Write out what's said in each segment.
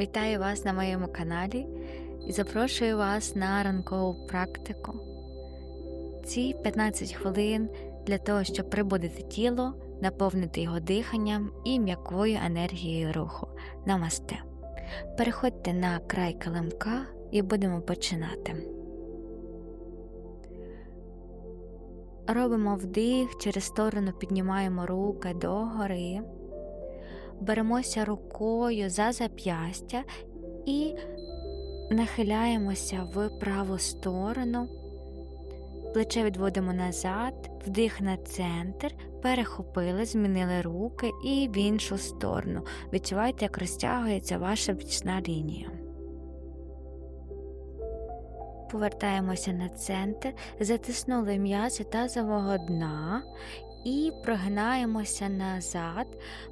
Вітаю вас на моєму каналі і запрошую вас на ранкову практику. Ці 15 хвилин для того, щоб прибудити тіло, наповнити його диханням і м'якою енергією руху. Намасте. Переходьте на край килимка і будемо починати. Робимо вдих, через сторону піднімаємо руки догори беремося рукою за зап'ястя і нахиляємося в праву сторону, плече відводимо назад, вдих на центр, перехопили, змінили руки і в іншу сторону. Відчувайте, як розтягується ваша бічна лінія. Повертаємося на центр, затиснули м'язи тазового дна і прогинаємося назад,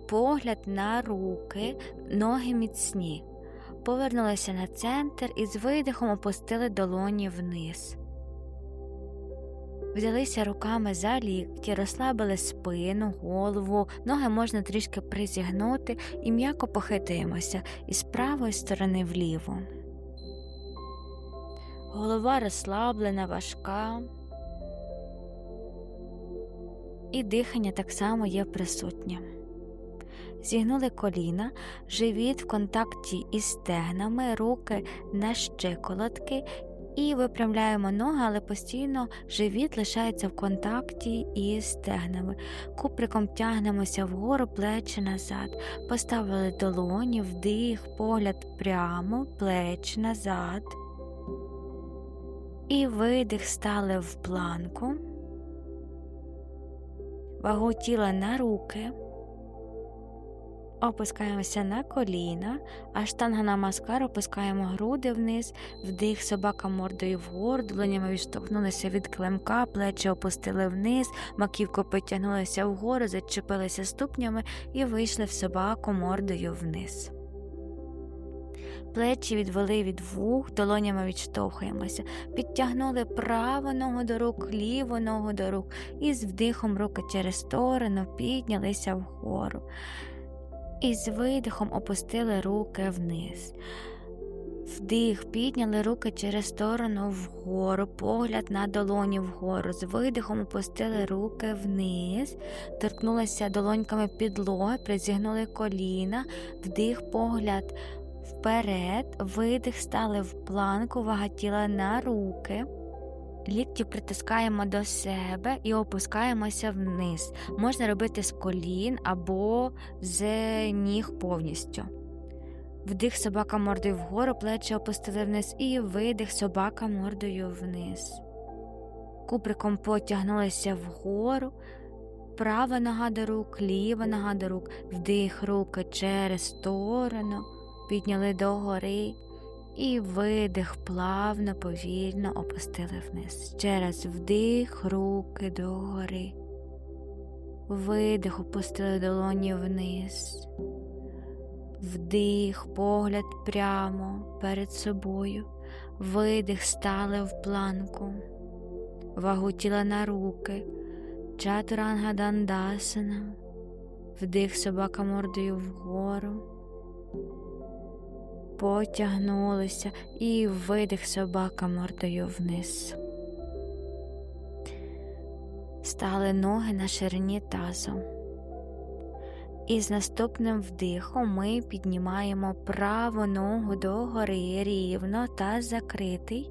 погляд на руки, ноги міцні. Повернулися на центр і з видихом опустили долоні вниз. Взялися руками за лікті, розслабили спину, голову, ноги можна трішки призігнути і м'яко похитуємося із правої сторони вліво. Голова розслаблена, важка і дихання так само є присутнє. Зігнули коліна, живіт в контакті із стегнами, руки на щиколотки і випрямляємо ноги, але постійно живіт лишається в контакті із стегнами. Куприком тягнемося вгору плечі назад. Поставили долоні, вдих, погляд прямо, плечі назад. І видих стали в планку вагу тіла на руки, опускаємося на коліна, а штанга на маскар опускаємо груди вниз, вдих собака мордою вгору, долонями відштовхнулися від клемка, плечі опустили вниз, маківку потягнулися вгору, зачепилися ступнями. І вийшли в собаку мордою вниз плечі відвели від вух, долонями відштовхуємося, підтягнули праву ногу до рук, ліву ногу до рук і з вдихом руки через сторону піднялися вгору. І з видихом опустили руки вниз. Вдих, підняли руки через сторону вгору, погляд на долоні вгору. З видихом опустили руки вниз, торкнулися долоньками підлоги, призігнули коліна, вдих, погляд Вперед, видих стали в планку, вага тіла на руки. Лікті притискаємо до себе і опускаємося вниз. Можна робити з колін або з ніг повністю. Вдих собака мордою вгору, плечі опустили вниз, і видих собака мордою вниз. Куприком потягнулися вгору, права нога до рук, ліва нога до рук, вдих руки через сторону підняли догори і видих плавно, повільно опустили вниз. Через вдих, руки догори. Видих, опустили долоні вниз. Вдих, погляд прямо перед собою. Видих стали в планку. Вагу тіла на руки. Чатуранга дандасана. Вдих собака мордою вгору потягнулися і видих собака мордою вниз. Стали ноги на ширині тазу. І з наступним вдихом ми піднімаємо праву ногу догори рівно та закритий.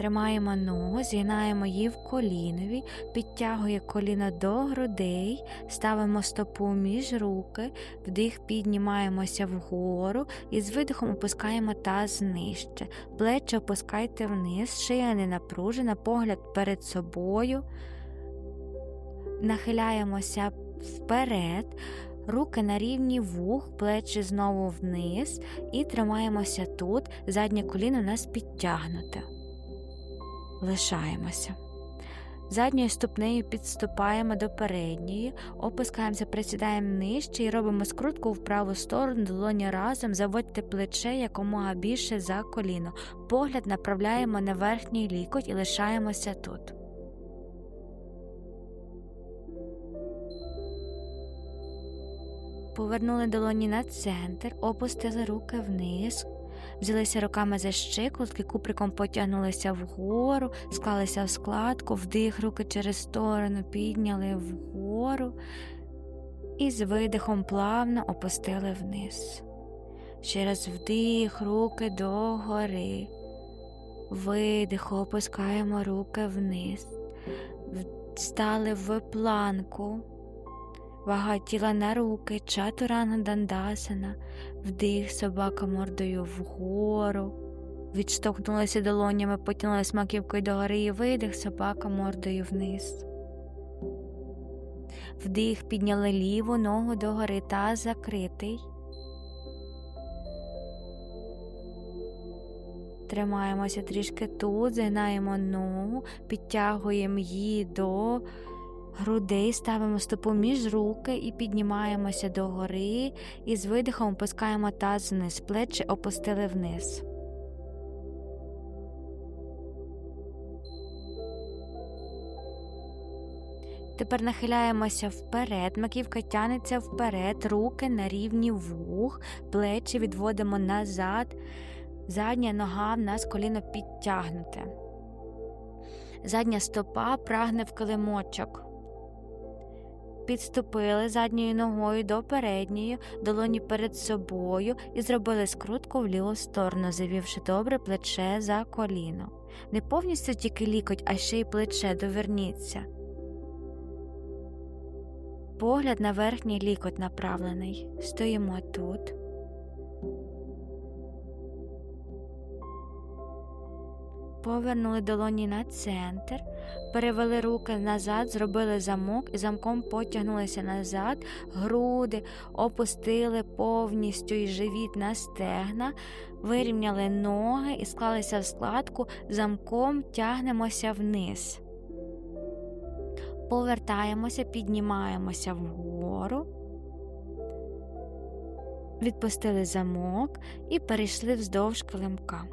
Тримаємо ногу, згинаємо її в колінові, підтягує коліно до грудей, ставимо стопу між руки, вдих піднімаємося вгору і з видихом опускаємо таз нижче. Плечі опускайте вниз, шия не напружена, погляд перед собою. Нахиляємося вперед. Руки на рівні вух, плечі знову вниз, і тримаємося тут, заднє коліно у нас підтягнуте лишаємося. Задньою ступнею підступаємо до передньої, опускаємося, присідаємо нижче і робимо скрутку в праву сторону, долоні разом, заводьте плече якомога більше за коліно. Погляд направляємо на верхній лікоть і лишаємося тут. повернули долоні на центр, опустили руки вниз, взялися руками за щиколотки, куприком потягнулися вгору, склалися в складку, вдих руки через сторону, підняли вгору і з видихом плавно опустили вниз. Ще раз вдих, руки догори. Видих, опускаємо руки вниз. Стали в планку. Вага тіла на руки, чатурана дандасана, вдих собака мордою вгору. Відштовхнулися долонями, потягнулися маківкою догори і видих собака мордою вниз. Вдих, підняли ліву ногу догори та закритий. Тримаємося трішки тут, згинаємо ногу, підтягуємо її до грудей, ставимо стопу між руки і піднімаємося догори, і з видихом опускаємо таз вниз, плечі опустили вниз. Тепер нахиляємося вперед, маківка тянеться вперед, руки на рівні вух, плечі відводимо назад, задня нога в нас коліно підтягнуте. Задня стопа прагне в килимочок. Підступили задньою ногою до передньої, долоні перед собою і зробили скрутку в ліву сторону, завівши добре плече за коліно. Не повністю тільки лікоть, а ще й плече доверніться. Погляд на верхній лікоть направлений. Стоїмо тут. Повернули долоні на центр, перевели руки назад, зробили замок і замком потягнулися назад, груди, опустили повністю і живіт на стегна, вирівняли ноги і склалися в складку, замком тягнемося вниз. Повертаємося, піднімаємося вгору, відпустили замок і перейшли вздовж килимка.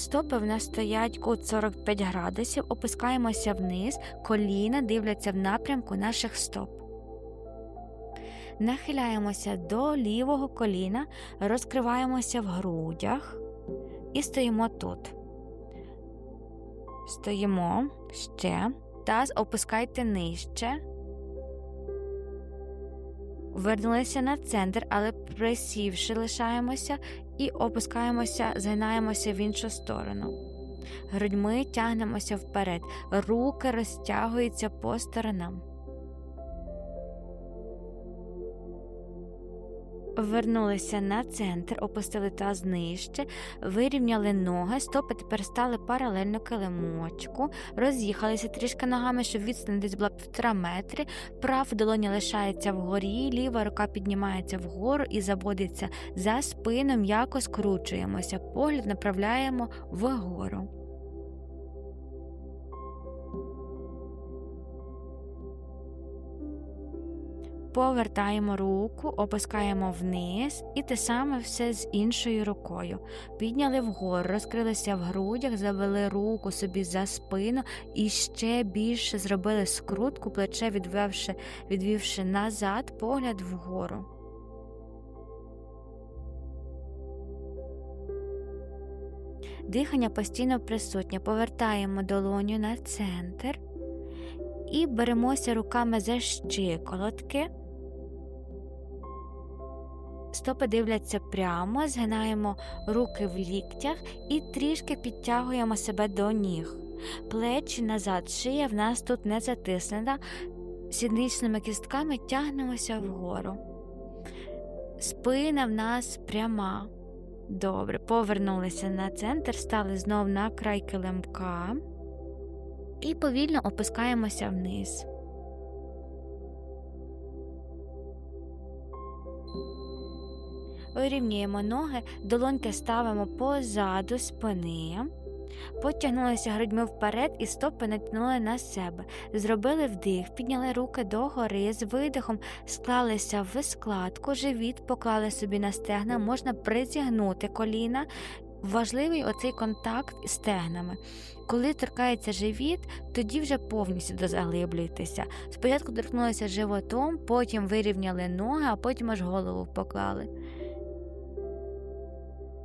Стопи в нас стоять кут 45 градусів, опускаємося вниз, коліна дивляться в напрямку наших стоп. Нахиляємося до лівого коліна, розкриваємося в грудях і стоїмо тут. Стоїмо ще. Таз опускайте нижче. Вернулися на центр, але присівши, лишаємося і опускаємося, згинаємося в іншу сторону. Грудьми тягнемося вперед, руки розтягуються по сторонам. Вернулися на центр, опустили таз нижче, вирівняли ноги, стопи тепер стали паралельно килимочку, роз'їхалися трішки ногами, щоб відстань десь була півтора метри. Права долоня лишається вгорі, ліва рука піднімається вгору і заводиться за спину, м'яко скручуємося, погляд направляємо вгору. Повертаємо руку, опускаємо вниз і те саме все з іншою рукою. Підняли вгору, розкрилися в грудях, завели руку собі за спину і ще більше зробили скрутку, плече відвівши, відвівши назад, погляд вгору. Дихання постійно присутнє. Повертаємо долоню на центр і беремося руками за щиколотки. Стопи дивляться прямо, згинаємо руки в ліктях і трішки підтягуємо себе до ніг. Плечі назад, шия в нас тут не затиснена, сідничними кістками тягнемося вгору. Спина в нас пряма. Добре, повернулися на центр, стали знов на край килимка і повільно опускаємося вниз. Вирівнюємо ноги, долоньки ставимо позаду спини, потягнулися грудьми вперед і стопи натягнули на себе. Зробили вдих, підняли руки догори, з видихом склалися в складку, живіт, поклали собі на стегна, можна призігнути коліна важливий оцей контакт з стегнами. Коли торкається живіт, тоді вже повністю дозаглиблюйтеся. Спочатку торкнулися животом, потім вирівняли ноги, а потім аж голову поклали.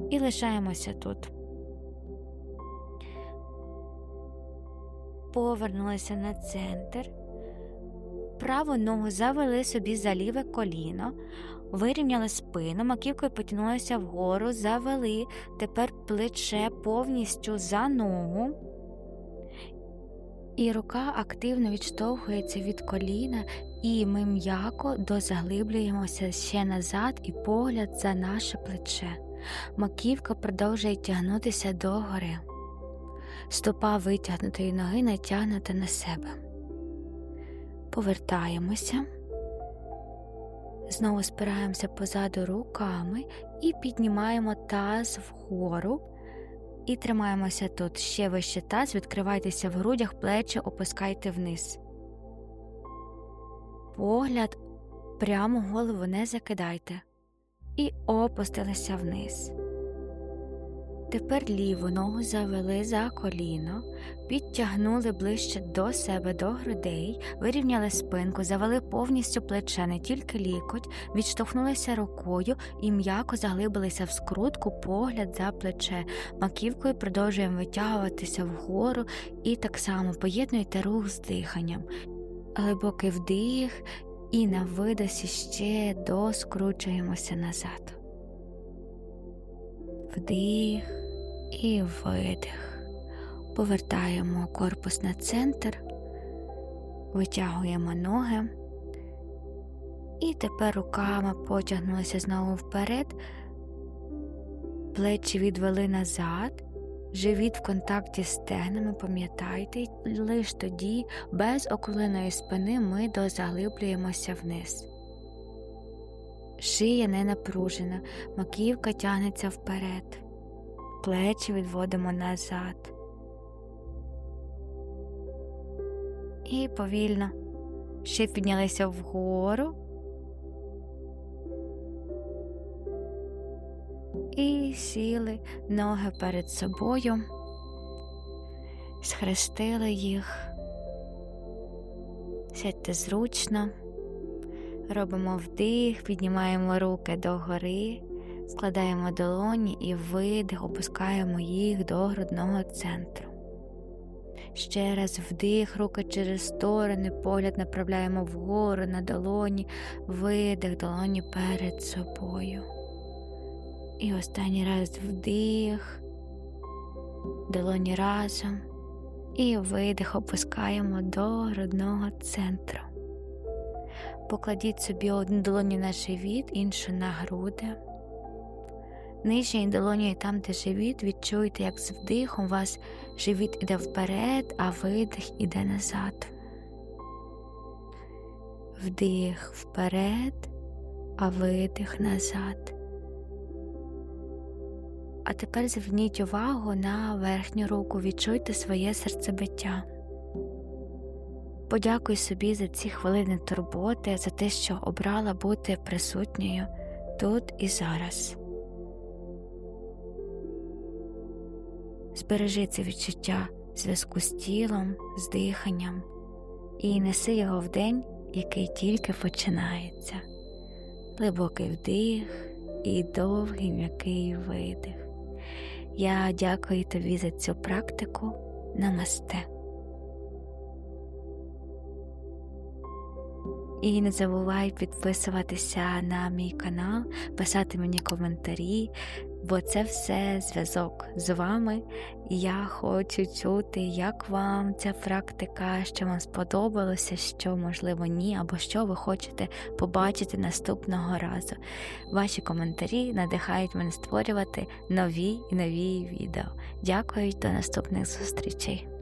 І лишаємося тут. Повернулися на центр. Праву ногу завели собі за ліве коліно, вирівняли спину, маківкою потягнулися вгору, завели тепер плече повністю за ногу. І рука активно відштовхується від коліна, і ми м'яко дозаглиблюємося ще назад і погляд за наше плече. Маківка продовжує тягнутися догори. Стопа витягнутої ноги натягнута на себе. Повертаємося. Знову спираємося позаду руками і піднімаємо таз вгору. І тримаємося тут ще вище таз, відкривайтеся в грудях, плечі опускайте вниз. Погляд прямо голову не закидайте. І опустилися вниз. Тепер ліву ногу завели за коліно, підтягнули ближче до себе до грудей, вирівняли спинку, завели повністю плече, не тільки лікоть, відштовхнулися рукою і м'яко заглибилися в скрутку погляд за плече. Маківкою продовжуємо витягуватися вгору і так само поєднуйте рух з диханням. Глибокий вдих і на видосі ще доскручуємося назад. Вдих і видих. Повертаємо корпус на центр, витягуємо ноги. І тепер руками потягнулися знову вперед, плечі відвели назад, живіт в контакті з стегнами, пам'ятайте, лише тоді без округленої спини ми дозаглиблюємося вниз. Шия не напружена, маківка тягнеться вперед, плечі відводимо назад. І повільно ще піднялися вгору. І сіли ноги перед собою, схрестили їх, сядьте зручно. Робимо вдих, піднімаємо руки догори, складаємо долоні і видих, опускаємо їх до грудного центру. Ще раз вдих, руки через сторони, погляд направляємо вгору на долоні, видих, долоні перед собою. І останній раз вдих, долоні разом, і видих опускаємо до грудного центру. Покладіть собі одну долоню на живіт, іншу на груди. Нижньою долонею там, де живіт, відчуйте, як з вдихом у вас живіт іде вперед, а видих іде назад. Вдих вперед, а видих назад. А тепер зверніть увагу на верхню руку, відчуйте своє серцебиття. Подякуй собі за ці хвилини турботи, за те, що обрала бути присутньою тут і зараз. Збережи це відчуття зв'язку з тілом, з диханням і неси його в день, який тільки починається. Глибокий вдих і довгий м'який видих. Я дякую тобі за цю практику. Намасте. І не забувай підписуватися на мій канал, писати мені коментарі, бо це все зв'язок з вами. Я хочу чути, як вам ця практика, що вам сподобалося, що, можливо, ні, або що ви хочете побачити наступного разу. Ваші коментарі надихають мене створювати нові і нові відео. Дякую до наступних зустрічей!